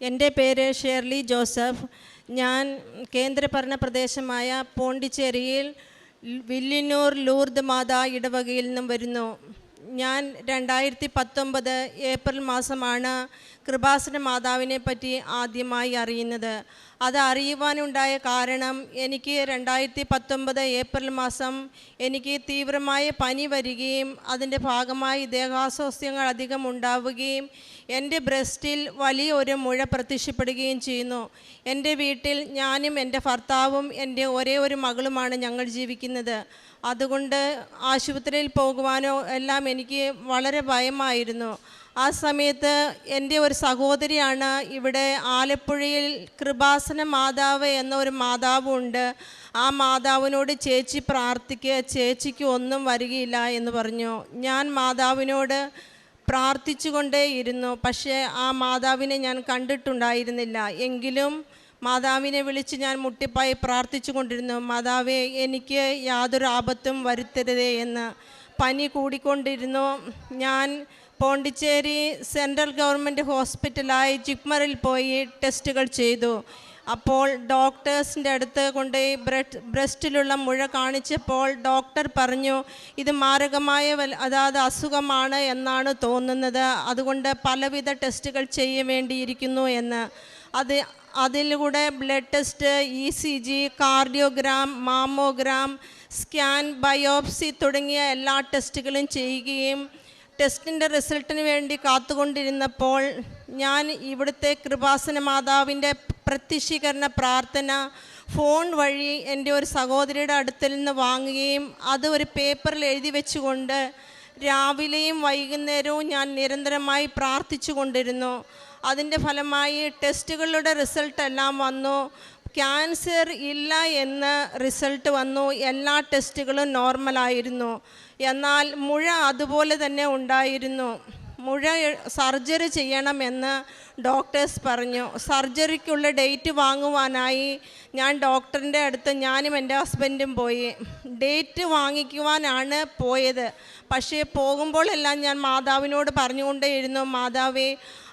എന്റെ പേര് ഷേർലി ജോസഫ്. ഞാൻ കേന്ദ്രഭരണ പ്രദേശമായ പോണ്ടിച്ചേരിയിൽ വില്ലിനൂർ ലൂർദ് മാതാ ഇടവകയിൽ നിന്നും വരുന്നു. ഞാൻ രണ്ടായിരത്തി പത്തൊമ്പത് ഏപ്രിൽ മാസമാണ് കൃപാസന മാതാവിനെ പറ്റി ആദ്യമായി അറിയുന്നത്. അത് അറിയുവാനുണ്ടായ കാരണം എനിക്ക് രണ്ടായിരത്തി പത്തൊമ്പത് ഏപ്രിൽ മാസം എനിക്ക് തീവ്രമായ പനി വരികയും അതിന്റെ ഭാഗമായി ദേഹാസ്വാസ്ഥ്യങ്ങൾ അധികം ഉണ്ടാവുകയും എന്റെ ബ്രസ്റ്റിൽ വലിയൊരു മുഴ പ്രത്യക്ഷപ്പെടുകയും ചെയ്യുന്നു. എന്റെ വീട്ടിൽ ഞാനും എന്റെ ഭർത്താവും എന്റെ ഒരേ ഒരു മകളുമാണ് ഞങ്ങൾ ജീവിക്കുന്നത്. അതുകൊണ്ട് ആശുപത്രിയിൽ പോകുവാനോ എല്ലാം എനിക്ക് വളരെ ഭയമായിരുന്നു. ആ സമയത്ത് എന്റെ ഒരു സഹോദരിയാണ് ഇവിടെ ആലപ്പുഴയിൽ കൃപാസന മാതാവ് എന്ന ഒരു മാതാവുണ്ട്. ആ മാതാവിനോട് ചേച്ചി പ്രാർത്ഥിക്കുക ചേച്ചിക്ക് ഒന്നും വരികയില്ല എന്ന് പറഞ്ഞു. ഞാൻ മാതാവിനോട് പ്രാർത്ഥിച്ചുകൊണ്ടേയിരുന്നു പക്ഷേ ആ മാതാവിനെ ഞാൻ കണ്ടിട്ടുണ്ടായിരുന്നില്ല. എങ്കിലും മാതാവിനെ വിളിച്ച് ഞാൻ മുട്ടിപ്പായി പ്രാർത്ഥിച്ചു കൊണ്ടിരുന്നു. മാതാവേ എനിക്ക് യാതൊരു ആപത്തും വരുത്തരുതേ എന്ന്. പനി കൂടിക്കൊണ്ടിരുന്നു. ഞാൻ പോണ്ടിച്ചേരി സെൻട്രൽ ഗവൺമെന്റ് ഹോസ്പിറ്റലായി ജിപ്മറിൽ പോയി ടെസ്റ്റുകൾ ചെയ്തു. അപ്പോൾ ഡോക്ടേഴ്സിന്റെ അടുത്ത് കൊണ്ടുപോയി ബ്രഡ് ബ്രസ്റ്റിലുള്ള മുഴ കാണിച്ചപ്പോൾ ഡോക്ടർ പറഞ്ഞു ഇത് മാരകമായ അതായത് അസുഖമാണ് എന്നാണ് തോന്നുന്നത്. അതുകൊണ്ട് പലവിധ ടെസ്റ്റുകൾ ചെയ്യ വേണ്ടിയിരിക്കുന്നു എന്ന്. അത് അതിലൂടെ blood test E C G cardiogram mammogram scan biopsy തുടങ്ങിയ എല്ലാ ടെസ്റ്റുകളും ചെയ്യുകയും ടെസ്റ്റിന്റെ റിസൾട്ടിന് വേണ്ടി കാത്തുകൊണ്ടിരുന്നപ്പോൾ ഞാൻ ഇവിടുത്തെ കൃപാസന മാതാവിന്റെ പ്രത്യക്ഷീകരണ പ്രാർത്ഥന ഫോൺ വഴി എന്റെ ഒരു സഹോദരിയുടെ അടുത്തിൽ നിന്ന് വാങ്ങുകയും അത് ഒരു പേപ്പറിൽ എഴുതി വെച്ചുകൊണ്ട് രാവിലെയും വൈകുന്നേരവും ഞാൻ നിരന്തരമായി പ്രാർത്ഥിച്ചു കൊണ്ടിരുന്നു അതിന്റെ ഫലമായി ടെസ്റ്റുകളുടെ റിസൾട്ട് എല്ലാം വന്നു. ക്യാൻസർ ഇല്ല എന്ന് റിസൾട്ട് വന്നു. എല്ലാ ടെസ്റ്റുകളും നോർമലായിരുന്നു എന്നാൽ മുഴ അതുപോലെ തന്നെ ഉണ്ടായിരുന്നു. മുഴ സർജറി ചെയ്യണമെന്ന് ഡോക്ടേഴ്സ് പറഞ്ഞു. സർജറിക്കുള്ള ഡേറ്റ് വാങ്ങുവാനായി ഞാൻ ഡോക്ടറിന്റെ അടുത്ത് ഞാനും എന്റെ ഹസ്ബൻഡും പോയി. ഡേറ്റ് വാങ്ങിക്കുവാനാണ് പോയത്. പക്ഷേ പോകുമ്പോഴെല്ലാം ഞാൻ മാതാവിനോട് പറഞ്ഞുകൊണ്ടേയിരുന്നു മാതാവേ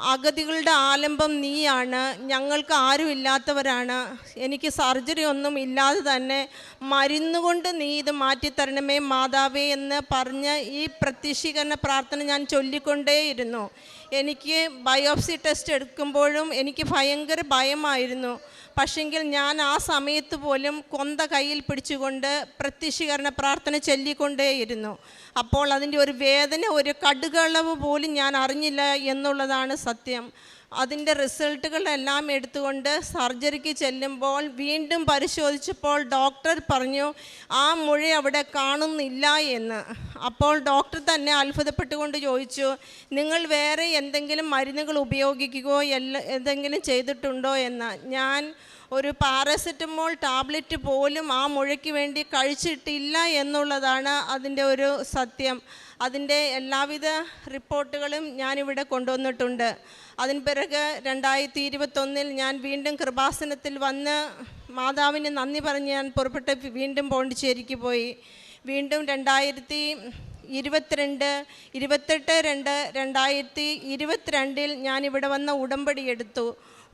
അഗതികളുടെ ആലംബം നീയാണ്. ഞങ്ങൾക്ക് ആരുമില്ലാത്തവരാണ്. എനിക്ക് സർജറി ഒന്നും ഇല്ലാതെ തന്നെ മരുന്നുകൊണ്ട് നീ ഇത് മാറ്റിത്തരണമേ മാതാവേ എന്ന് പറഞ്ഞ് ഈ പ്രത്യക്ഷീകരണ പ്രാർത്ഥന ഞാൻ ചൊല്ലിക്കൊണ്ടേയിരുന്നു. എനിക്ക് ബയോപ്സി ടെസ്റ്റ് എടുക്കുമ്പോഴും എനിക്ക് ഭയങ്കര ഭയമായിരുന്നു. പക്ഷെങ്കിൽ ഞാൻ ആ സമയത്ത് പോലും കൊന്ത കയ്യിൽ പിടിച്ചുകൊണ്ട് പ്രത്യക്ഷീകരണ പ്രാർത്ഥന ചൊല്ലിക്കൊണ്ടേയിരുന്നു. അപ്പോൾ അതിന്റെ ഒരു വേദന ഒരു കടുകളവ് പോലും ഞാൻ അറിഞ്ഞില്ല എന്നുള്ളതാണ് സത്യം. അതിന്റെ റിസൾട്ടുകളെല്ലാം എടുത്തുകൊണ്ട് സർജറിക്ക് ചെല്ലുമ്പോൾ വീണ്ടും പരിശോധിച്ചപ്പോൾ ഡോക്ടർ പറഞ്ഞു ആ മുഴ അവിടെ കാണുന്നില്ല എന്ന്. അപ്പോൾ ഡോക്ടർ തന്നെ അത്ഭുതപ്പെട്ടുകൊണ്ട് ചോദിച്ചു നിങ്ങൾ വേറെ എന്തെങ്കിലും മരുന്നുകൾ ഉപയോഗിക്കുകയോ എല്ലാ എന്തെങ്കിലും ചെയ്തിട്ടുണ്ടോ എന്ന്? ഞാൻ ഒരു പാരസെറ്റമോൾ ടാബ്ലറ്റ് പോലും ആ മുഴയ്ക്ക് വേണ്ടി കഴിച്ചിട്ടില്ല എന്നുള്ളതാണ് അതിന്റെ ഒരു സത്യം. അതിന്റെ എല്ലാവിധ റിപ്പോർട്ടുകളും ഞാനിവിടെ കൊണ്ടുവന്നിട്ടുണ്ട്. അതിന് പിറക് രണ്ടായിരത്തി ഇരുപത്തൊന്നിൽ ഞാൻ വീണ്ടും കൃപാസനത്തിൽ വന്ന് മാതാവിന് നന്ദി പറഞ്ഞ് ഞാൻ പുറപ്പെട്ട് വീണ്ടും പോണ്ടിച്ചേരിക്ക് പോയി. വീണ്ടും രണ്ടായിരത്തി ഇരുപത്തിരണ്ട് ഇരുപത്തെട്ട് രണ്ട് രണ്ടായിരത്തി ഇരുപത്തിരണ്ടിൽ ഞാൻ ഇവിടെ വന്ന ഉടമ്പടി എടുത്തു.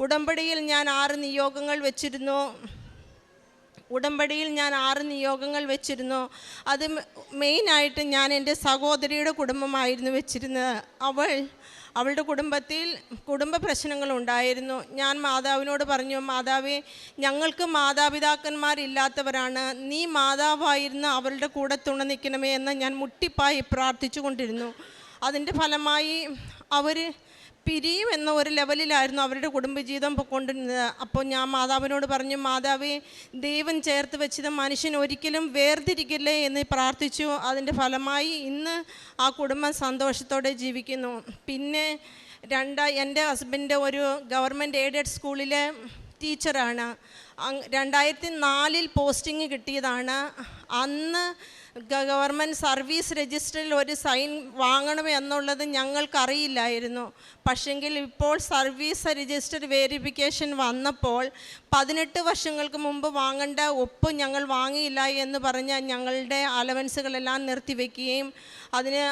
ഉടമ്പടിയിൽ ഞാൻ ആറ് നിയോഗങ്ങൾ വെച്ചിരുന്നു. ഉടമ്പടിയിൽ ഞാൻ ആറ് നിയോഗങ്ങൾ വെച്ചിരുന്നു. അത് മെയിനായിട്ട് ഞാൻ എന്റെ സഹോദരിയുടെ കുടുംബമായിരുന്നു വെച്ചിരുന്നത്. അവൾ അവളുടെ കുടുംബത്തിൽ കുടുംബ പ്രശ്നങ്ങളുണ്ടായിരുന്നു ഞാൻ മാതാവിനോട് പറഞ്ഞു മാതാവേ ഞങ്ങൾക്ക് മാതാപിതാക്കന്മാരില്ലാത്തവരാണ് നീ മാതാവായിരുന്ന അവളുടെ കൂടെ തുണ നിൽക്കണമേ എന്ന് ഞാൻ മുട്ടിപ്പായി പ്രാർത്ഥിച്ചു കൊണ്ടിരുന്നു അതിന്റെ ഫലമായി അവർ പിരിയും എന്ന ഒരു ലെവലിലായിരുന്നു അവരുടെ കുടുംബജീവിതം കൊണ്ടിരുന്നത്. അപ്പോൾ ഞാൻ മാതാവിനോട് പറഞ്ഞു മാതാവേ ദൈവം ചേർത്ത് വെച്ചത് മനുഷ്യൻ ഒരിക്കലും വേർതിരിക്കില്ലേ? എന്ന് പ്രാർത്ഥിച്ചു. അതിന്റെ ഫലമായി ഇന്ന് ആ കുടുംബം സന്തോഷത്തോടെ ജീവിക്കുന്നു. പിന്നെ രണ്ടാ എന്റെ ഹസ്ബൻഡ് ഒരു ഗവൺമെന്റ് എയ്ഡഡ് സ്കൂളിലെ ടീച്ചറാണ്. രണ്ടായിരത്തി നാലിൽ പോസ്റ്റിംഗ് കിട്ടിയതാണ്. അന്ന് ഗവൺമെന്റ് സർവീസ് രജിസ്റ്ററിൽ ഒരു സൈൻ വാങ്ങണം എന്നുള്ളത് ഞങ്ങൾക്കറിയില്ലായിരുന്നു. പക്ഷെങ്കിൽ ഇപ്പോൾ സർവീസ് രജിസ്റ്റർ വേരിഫിക്കേഷൻ വന്നപ്പോൾ പതിനെട്ട് വർഷങ്ങൾക്ക് മുമ്പ് വാങ്ങേണ്ട ഒപ്പ് ഞങ്ങൾ വാങ്ങിയില്ല എന്ന് പറഞ്ഞ് ഞങ്ങളുടെ അലവൻസുകളെല്ലാം നിർത്തിവെക്കുകയും അതിന്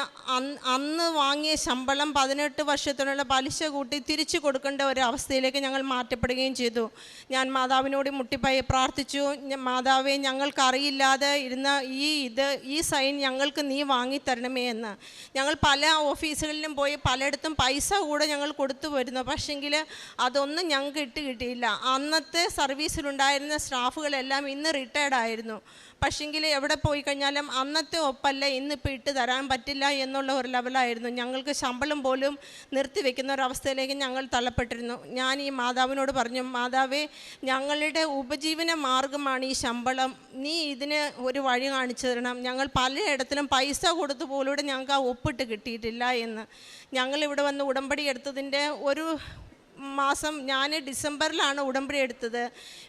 അന്ന് വാങ്ങിയ ശമ്പളം പതിനെട്ട് വർഷത്തിനുള്ള പലിശ കൂട്ടി തിരിച്ചു കൊടുക്കേണ്ട ഒരു അവസ്ഥയിലേക്ക് ഞങ്ങൾ മാറ്റപ്പെടുകയും ചെയ്തു. ഞാൻ മാതാവിനോട് മുട്ടിപ്പായി പ്രാർത്ഥിച്ചു. മാതാവെ ഞങ്ങൾക്ക് ഞങ്ങൾക്കറിയില്ലാതെ ഇരുന്ന ഈ ഇത് ഈ സൈൻ ഞങ്ങൾക്ക് നീ വാങ്ങിത്തരണമേ എന്ന്. ഞങ്ങൾ പല ഓഫീസുകളിലും പോയി പലയിടത്തും പൈസ കൂടെ ഞങ്ങൾ കൊടുത്തു വരുന്നു. പക്ഷെങ്കിൽ അതൊന്നും ഞങ്ങൾക്ക് ഇട്ട് കിട്ടിയില്ല. അന്നത്തെ സർവീസിലുണ്ടായിരുന്ന സ്റ്റാഫുകളെല്ലാം ഇന്ന് റിട്ടയർഡ് ആയിരുന്നു. പക്ഷെങ്കിൽ എവിടെ പോയി കഴിഞ്ഞാലും അന്നത്തെ ഒപ്പല്ല ഇന്നിപ്പോൾ ഇട്ട് തരാൻ പറ്റില്ല എന്നുള്ള ഒരു ലെവലായിരുന്നു ഞങ്ങൾക്ക് ശമ്പളം പോലും നിർത്തിവെക്കുന്ന ഒരവസ്ഥയിലേക്ക് ഞങ്ങൾ തള്ളപ്പെട്ടിരുന്നു. ഞാൻ ഈ മാതാവിനോട് പറഞ്ഞു മാതാവേ ഞങ്ങളുടെ ഉപജീവന മാർഗമാണ് ഈ ശമ്പളം. നീ ഇതിന് ഒരു വഴി കാണിച്ചു തരണം. ഞങ്ങൾ പലയിടത്തിലും പൈസ കൊടുത്തു പോലൂടെ ഞങ്ങൾക്ക് ആ ഒപ്പിട്ട് കിട്ടിയിട്ടില്ല എന്ന്. ഞങ്ങളിവിടെ വന്ന് ഉടമ്പടി എടുത്തതിന്റെ ഒരു മാസം ഞാൻ ഡിസംബറിലാണ് ഉടമ്പടി എടുത്തത്.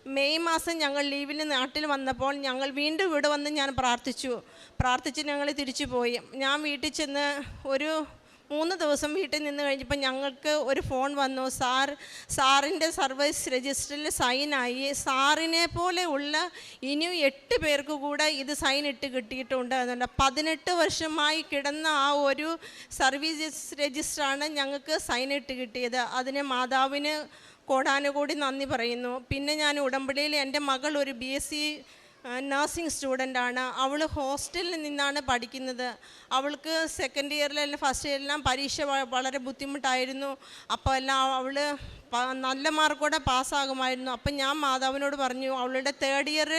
മെയ് മാസം ഞങ്ങൾ ലീവിന് നാട്ടിൽ വന്നപ്പോൾ ഞങ്ങൾ വീണ്ടും ഇവിടെ വന്ന് ഞാൻ പ്രാർത്ഥിച്ചു. പ്രാർത്ഥിച്ച് ഞങ്ങൾ തിരിച്ചു പോയി ഞാൻ വീട്ടിൽ ചെന്ന് ഒരു മൂന്ന് ദിവസം വീട്ടിൽ നിന്ന് കഴിഞ്ഞപ്പോൾ ഞങ്ങൾക്ക് ഒരു ഫോൺ വന്നു. സാർ സാറിന്റെ സർവീസ് രജിസ്റ്ററിൽ സൈനായി സാറിനെ പോലെ ഉള്ള ഇനിയും എട്ട് പേർക്ക് കൂടെ ഇത് സൈൻ ഇട്ട് കിട്ടിയിട്ടുണ്ട് എന്നുണ്ട്. പതിനെട്ട് വർഷമായി കിടന്ന ആ ഒരു സർവീസ് രജിസ്റ്ററാണ് ഞങ്ങൾക്ക് സൈൻ ഇട്ട് കിട്ടിയത്. അതിന് മാതാവിന് കോടാനുകൂടി നന്ദി പറയുന്നു. പിന്നെ ഞാൻ ഉടമ്പടിയിൽ എന്റെ മകൾ ഒരു ബി എസ് സി നഴ്സിംഗ് സ്റ്റുഡന്റാണ് അവൾ ഹോസ്റ്റലിൽ നിന്നാണ് പഠിക്കുന്നത്. അവൾക്ക് സെക്കൻഡ് ഇയറിൽ അല്ലെങ്കിൽ ഫസ്റ്റ് ഇയറിലെല്ലാം പരീക്ഷ വളരെ ബുദ്ധിമുട്ടായിരുന്നു. അപ്പോൾ എല്ലാം അവൾ നല്ല മാർക്കോടെ പാസ്സാകുമായിരുന്നു അപ്പം ഞാൻ മാതാവിനോട് പറഞ്ഞു അവളുടെ തേർഡ് ഇയർ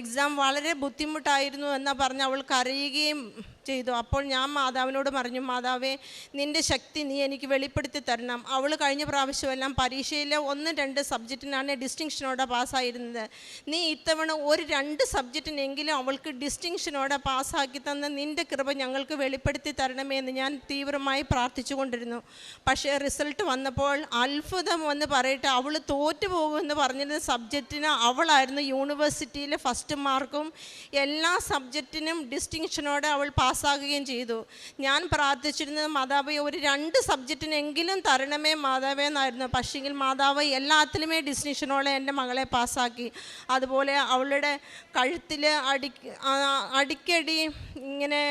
എക്സാം വളരെ ബുദ്ധിമുട്ടായിരുന്നു എന്നാൽ പറഞ്ഞ് അവൾ കരയുകയും ചെയ്തു. അപ്പോൾ ഞാൻ മാതാവിനോട് പറഞ്ഞു മാതാവേ നിന്റെ ശക്തി നീ എനിക്ക് വെളിപ്പെടുത്തി തരണം. അവൾ കഴിഞ്ഞ പ്രാവശ്യമെല്ലാം പരീക്ഷയിലെ ഒന്ന് രണ്ട് സബ്ജക്റ്റിനാണ് ഡിസ്റ്റിങ്ഷനോടെ പാസ്സായിരുന്നത്. നീ ഇത്തവണ ഒരു രണ്ട് സബ്ജക്റ്റിനെങ്കിലും അവൾക്ക് ഡിസ്റ്റിങ്ഷനോടെ പാസ്സാക്കി തന്ന നിന്റെ കൃപ ഞങ്ങൾക്ക് വെളിപ്പെടുത്തി തരണമേ എന്ന് ഞാൻ തീവ്രമായി പ്രാർത്ഥിച്ചു കൊണ്ടിരുന്നു പക്ഷേ റിസൾട്ട് വന്നപ്പോൾ അത്ഭുതം എന്ന് പറയട്ടെ അവൾ തോറ്റു പോകുമെന്ന് പറഞ്ഞിരുന്ന സബ്ജക്റ്റിന് അവളായിരുന്നു യൂണിവേഴ്സിറ്റിയിലെ ഫസ്റ്റ് മാർക്കും. എല്ലാ സബ്ജക്റ്റിനും ഡിസ്റ്റിങ്ഷനോടെ അവൾ പാസ്സാകുകയും ചെയ്തു. ഞാൻ പ്രാർത്ഥിച്ചിരുന്നത് മാതാവേ ഒരു രണ്ട് സബ്ജക്റ്റിനെങ്കിലും തരണമേ മാതാവേ എന്നായിരുന്നു. പക്ഷേങ്കിൽ മാതാവ് എല്ലാത്തിലുമേ ഡിസ്റ്റിങ്ഷനോടെ എന്റെ മകളെ പാസ്സാക്കി. അതുപോലെ അവളുടെ കഴുത്തിൽ അടി അടിക്കടി ഇങ്ങനെ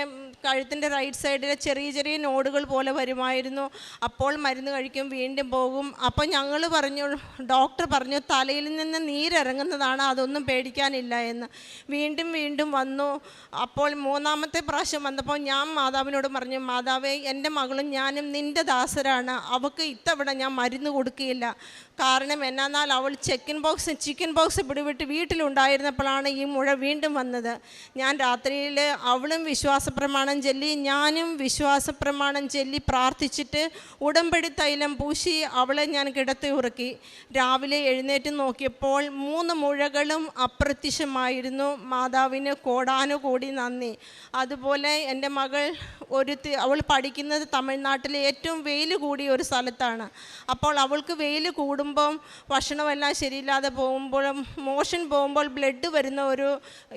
കഴുത്തിന്റെ റൈറ്റ് സൈഡിലെ ചെറിയ ചെറിയ നോഡുകൾ പോലെ വരുമായിരുന്നു. അപ്പോൾ മരുന്ന് കഴിക്കും വീണ്ടും പോകും. അപ്പോൾ ഞങ്ങൾ പറഞ്ഞു ഡോക്ടർ പറഞ്ഞു തലയിൽ നിന്ന് നീരിറങ്ങുന്നതാണ് അതൊന്നും പേടിക്കാനില്ല എന്ന്. വീണ്ടും വീണ്ടും വന്നു. അപ്പോൾ മൂന്നാമത്തെ പ്രാവശ്യം വന്നപ്പോൾ ഞാൻ മാതാവിനോട് പറഞ്ഞു മാതാവേ എന്റെ മകളും ഞാനും നിന്റെ ദാസരാണ്. അവൾക്ക് ഇത്തവണ ഞാൻ മരുന്ന് കൊടുക്കുകയില്ല. കാരണം എന്നാന്നാൽ അവൾ check in box chicken box പിടിവിട്ട് വീട്ടിലുണ്ടായിരുന്നപ്പോഴാണ് ഈ മുഴ വീണ്ടും വന്നത്. ഞാൻ രാത്രിയിൽ അവളും വിശ്വാസപ്രമാണം ചൊല്ലി ഞാനും വിശ്വാസപ്രമാണം ചൊല്ലി പ്രാർത്ഥിച്ചിട്ട് ഉടമ്പടി തൈലം പൂശി അവളെ ഞാൻ കിടത്തി ഉറക്കി. രാവിലെ എഴുന്നേറ്റ് നോക്കിയപ്പോൾ മൂന്ന് മുഴകളും അപ്രത്യക്ഷമായിരുന്നു. മാതാവിന് കോടാനുകൂടി നന്ദി. അതുപോലെ എന്റെ മകൾ ഒരു അവൾ പഠിക്കുന്നത് തമിഴ്നാട്ടിലെ ഏറ്റവും വെയിൽ കൂടിയ ഒരു സ്ഥലത്താണ്. അപ്പോൾ അവൾക്ക് വെയിൽ കൂടുമ്പം ഭക്ഷണമെല്ലാം ശരിയില്ലാതെ പോകുമ്പോഴും മോഷൻ പോകുമ്പോൾ ബ്ലഡ് വരുന്ന ഒരു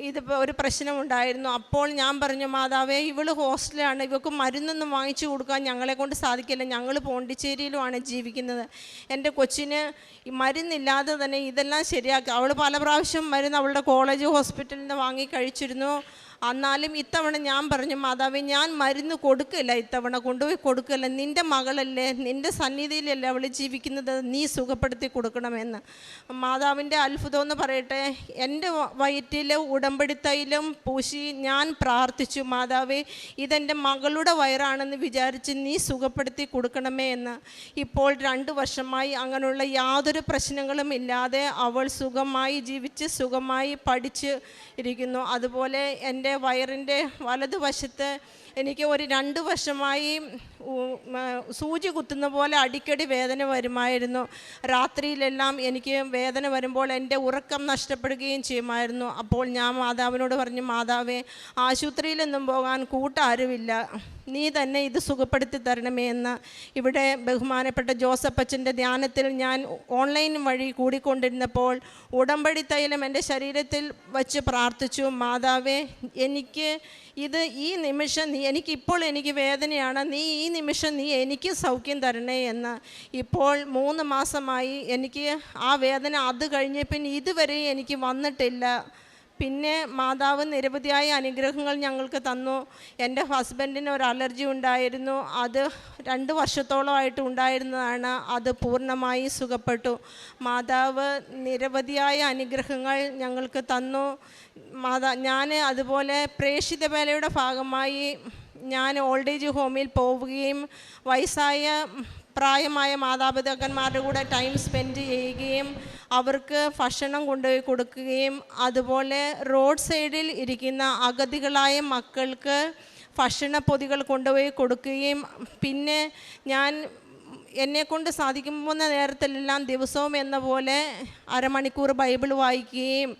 ഇത് ഒരു പ്രശ്നമുണ്ടായിരുന്നു. അപ്പോൾ ഞാൻ പറഞ്ഞു മാതാവേ ഇവൾ ഹോസ്റ്റലാണ് ഇവൾക്ക് മരുന്നൊന്നും വാങ്ങിച്ചു കൊടുക്കാൻ ഞങ്ങളെ കൊണ്ട് സാധിക്കില്ല. ഞങ്ങൾ പോണ്ടിച്ചേരിയിലുമാണ് ജീവിക്കുന്നത്. എന്റെ കൊച്ചിന് മരുന്നില്ലാതെ തന്നെ ഇതെല്ലാം ശരിയാക്കി. അവൾ പല പ്രാവശ്യം മരുന്ന് അവളുടെ കോളേജ് ഹോസ്പിറ്റലിൽ നിന്ന് വാങ്ങി കഴിച്ചിരുന്നു. എന്നാലും ഇത്തവണ ഞാൻ പറഞ്ഞു മാതാവേ ഞാൻ മരുന്ന് കൊടുക്കില്ല ഇത്തവണ കൊണ്ടുപോയി കൊടുക്കില്ല. നിന്റെ മകളല്ലേ നിന്റെ സന്നിധിയിലല്ലേ അവൾ ജീവിക്കുന്നത്? നീ സുഖപ്പെടുത്തി കൊടുക്കണമെന്ന്. മാതാവിന്റെ അത്ഭുതം എന്ന് പറയട്ടെ. എന്റെ വയറ്റിലെ ഉടമ്പടി തൈലം പൂശി ഞാൻ പ്രാർത്ഥിച്ചു മാതാവേ ഇതെന്റെ മകളുടെ വയറാണെന്ന് വിചാരിച്ച് നീ സുഖപ്പെടുത്തി കൊടുക്കണമേ എന്ന്. ഇപ്പോൾ രണ്ട് വർഷമായി അങ്ങനെയുള്ള യാതൊരു പ്രശ്നങ്ങളും ഇല്ലാതെ അവൾ സുഖമായി ജീവിച്ച് സുഖമായി പഠിച്ച് ഇരിക്കുന്നു. അതുപോലെ എന്റെ വയറിന്റെ വലതുവശത്ത് എനിക്ക് ഒരു രണ്ട് വർഷമായി സൂചി കുത്തുന്ന പോലെ അടിക്കടി വേദന വരുമായിരുന്നു. രാത്രിയിലെല്ലാം എനിക്ക് വേദന വരുമ്പോൾ എന്റെ ഉറക്കം നഷ്ടപ്പെടുകയും ചെയ്യുമായിരുന്നു. അപ്പോൾ ഞാൻ മാതാവിനോട് പറഞ്ഞു മാതാവേ ആശുപത്രിയിലൊന്നും പോകാൻ കൂട്ടാരുമില്ല. നീ തന്നെ ഇത് സുഖപ്പെടുത്തി തരണമേ എന്ന്. ഇവിടെ ബഹുമാനപ്പെട്ട ജോസഫ് അച്ഛന്റെ ധ്യാനത്തിൽ ഞാൻ ഓൺലൈൻ വഴി കൂടിക്കൊണ്ടിരുന്നപ്പോൾ ഉടമ്പടി തൈലം എന്റെ ശരീരത്തിൽ വച്ച് പ്രാർത്ഥിച്ചു മാതാവേ എനിക്ക് ഇത് ഈ നിമിഷം നീ എനിക്കിപ്പോൾ എനിക്ക് വേദനയാണ്. നീ ഈ നിമിഷം നീ എനിക്ക് സൗഖ്യം തരണേ എന്ന് ഇപ്പോൾ മൂന്ന് മാസമായി എനിക്ക് ആ വേദന അത് കഴിഞ്ഞ് പിന്നെ ഇതുവരെ എനിക്ക് വന്നിട്ടില്ല. പിന്നെ മാതാവ് നിരവധിയായ അനുഗ്രഹങ്ങൾ ഞങ്ങൾക്ക് തന്നു. എന്റെ ഹസ്ബൻഡിന് ഒരു അലർജി ഉണ്ടായിരുന്നു. അത് രണ്ട് വർഷത്തോളമായിട്ട് ഉണ്ടായിരുന്നതാണ്. അത് പൂർണമായി സുഖപ്പെട്ടു. മാതാവ് നിരവധിയായ അനുഗ്രഹങ്ങൾ ഞങ്ങൾക്ക് തന്നു. മാതാ ഞാൻ അതുപോലെ പ്രേക്ഷിത വേലയുടെ ഭാഗമായി ഞാൻ ഓൾഡ് ഏജ് ഹോമിൽ പോവുകയും വയസ്സായ പ്രായമായ മാതാപിതാക്കന്മാരുടെ കൂടെ ടൈം സ്പെൻഡ് ചെയ്യുകയും അവർക്ക് ഭക്ഷണം കൊണ്ടുപോയി കൊടുക്കുകയും അതുപോലെ റോഡ് സൈഡിൽ ഇരിക്കുന്ന അഗതികളായ മക്കൾക്ക് ഭക്ഷണ പൊതികൾ കൊണ്ടുപോയി കൊടുക്കുകയും പിന്നെ ഞാൻ എന്നെക്കൊണ്ട് സാധിക്കുന്ന നേരത്തിലെല്ലാം ദിവസവും എന്ന പോലെ അരമണിക്കൂർ ബൈബിൾ വായിക്കുകയും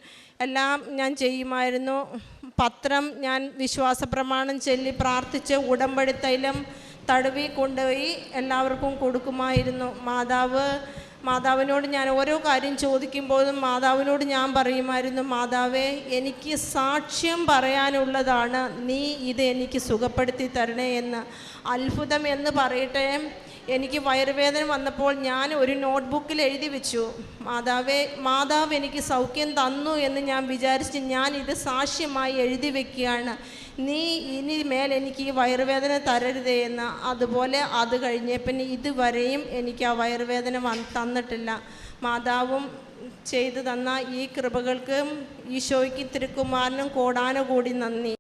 എല്ലാം ഞാൻ ചെയ്യുമായിരുന്നു. പത്രം ഞാൻ വിശ്വാസ പ്രമാണം ചൊല്ലി പ്രാർത്ഥിച്ച് ഉടമ്പടി തൈലം തടവി കൊണ്ടുപോയി എല്ലാവർക്കും കൊടുക്കുമായിരുന്നു. മാതാവ് മാതാവിനോട് ഞാൻ ഓരോ കാര്യം ചോദിക്കുമ്പോഴും മാതാവിനോട് ഞാൻ പറയുമായിരുന്നു മാതാവേ എനിക്ക് സാക്ഷ്യം പറയാനുള്ളതാണ്. നീ ഇത് എനിക്ക് സുഖപ്പെടുത്തി തരണേ എന്ന്. അത്ഭുതം എന്ന് പറയട്ടെ. എനിക്ക് വയറുവേദന വന്നപ്പോൾ ഞാൻ ഒരു നോട്ട്ബുക്കിൽ എഴുതി വെച്ചു. മാതാവേ മാതാവ് എനിക്ക് സൗഖ്യം തന്നു എന്ന് ഞാൻ വിചാരിച്ച് ഞാൻ ഇത് സാക്ഷ്യമായി എഴുതി വെക്കുകയാണ്. നീ ഇനി മേൽ എനിക്ക് ഈ വയറുവേദന തരരുതേ എന്ന്. അതുപോലെ അത് കഴിഞ്ഞ പിന്നെ ഇതുവരെയും എനിക്ക് ആ വയറുവേദന വന്ന് തന്നിട്ടില്ല. മാതാവും ചെയ്തു തന്ന ഈ കൃപകൾക്കും ഈശോയ്ക്ക് തിരുക്കുമാരനും കോടാനുകൂടി നന്ദി.